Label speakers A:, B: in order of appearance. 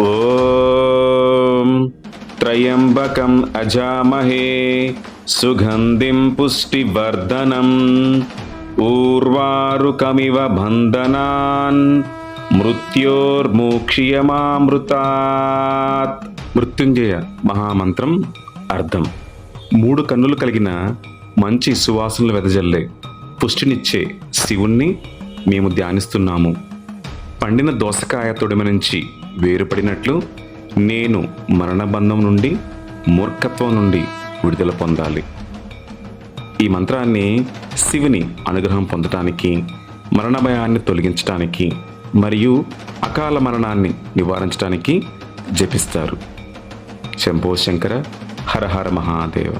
A: ॐ అజామహే సుగంధిం सुगन्धिं पुष्टिवर्धनम् ఊర్వారుకమివ బంధనాన్ మృత్యోర్మోక్షీయమామృతాత్. మృత్యుంజయ మహామంత్రం అర్థం. మూడు కన్నులు కలిగిన మంచి సువాసనలు వెదజల్లే పుష్టినిచ్చే శివుణ్ణి మేము ధ్యానిస్తున్నాము. పండిన దోసకాయ తొడిమ నుంచి వేరుపడినట్లు నేను మరణబంధం నుండి మూర్ఖత్వం నుండి విడుదల పొందాలి. ఈ మంత్రాన్ని శివుని అనుగ్రహం పొందటానికి మరణ భయాన్ని తొలగించటానికి మరియు అకాల మరణాన్ని నివారించడానికి జపిస్తారు. శంభో శంకర హర హర మహాదేవ.